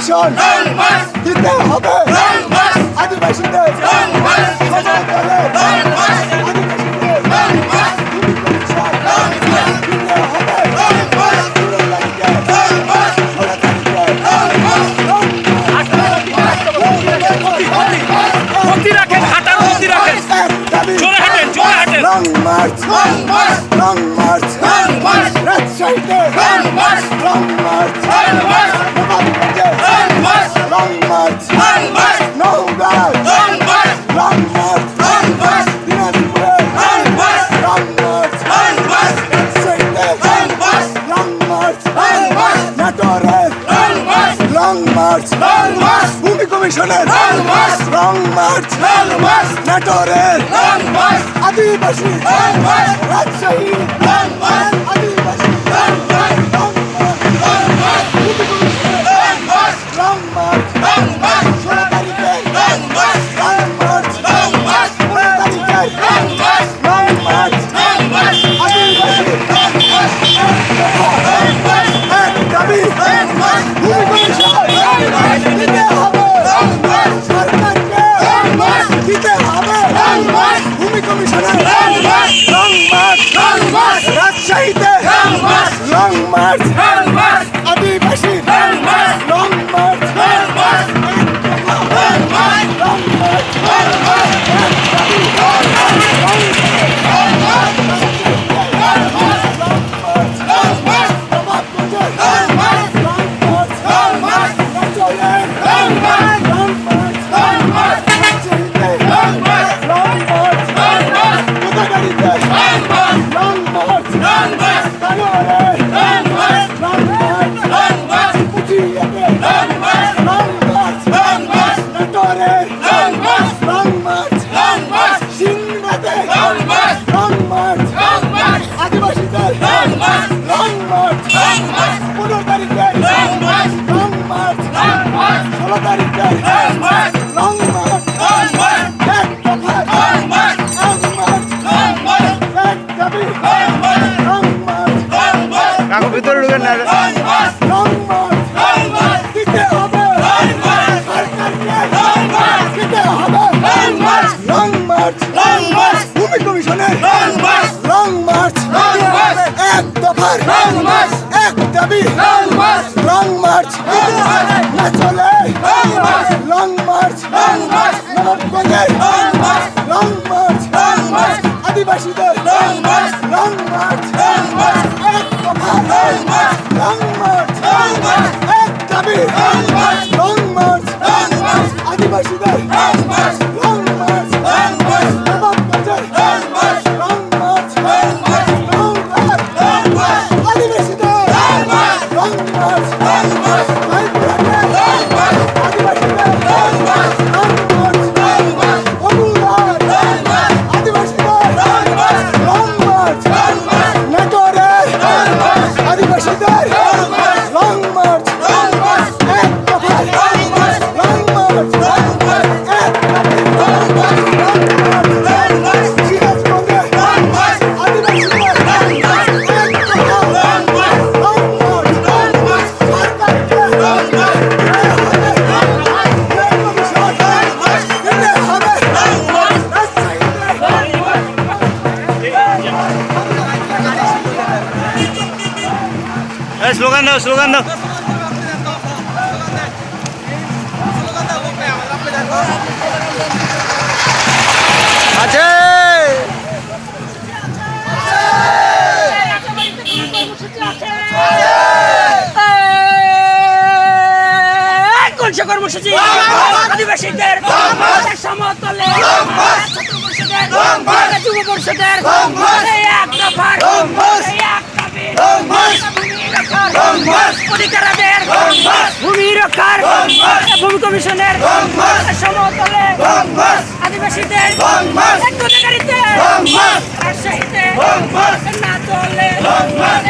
ভূমি কমিশন। দিতে হবে। আদিবাসীদের সজাগ করে আদিবাসীদের ভূমি কমিশন দিতে হবে ষোলো তারিখে ষোলো গতি রাখেন হাঁটার গতি রাখেন জোরে হাঁটেন লং মার্চ। ভূমি কমিশনের লাল মার্চ। রং মার্চ। লাল মার্চ। নাটোরের লাল মার্চ। আদিবাসী লাল মার্চ। রাজশাহী আদিবাসী লং লং এক দাবি লং মার্চ না চলে লং মার্চ নবাবগঞ্জে লং মার্চ আদিবাসীদের লং মার্চ এক দফা লং মার্চ এক দাবি লং মার্চ আদিবাসীদের দাও স্লোগান দাও। আছে। কর্মসূচি আদিবাসীদের সমতলে। যুব পরিষদের অধিকারাদের ভূমি রক্ষার ভূমি কমিশনের সমতলে আদিবাসীদের অধিকারিতে রাজশাহীতে না চলে